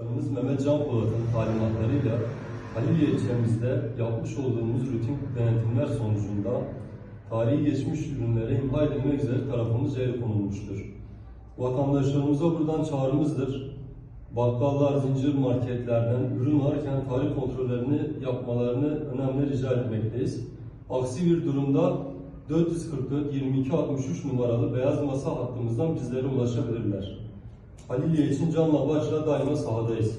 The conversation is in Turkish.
Başkanımız Mehmet Can Polat'ın talimatlarıyla Haliliye ilçemizde yapmış olduğumuz rutin denetimler sonucunda tarihi geçmiş ürünlere imha edilmek üzere tarafımızca el konulmuştur. Vatandaşlarımıza buradan çağrımızdır. Bakkallar, zincir marketlerden ürün alırken tarih kontrollerini yapmalarını önemli rica etmekteyiz. Aksi bir durumda 444 22 63 numaralı beyaz masa hattımızdan bizlere ulaşabilirler. Haliliye için canla başla daima sahadayız.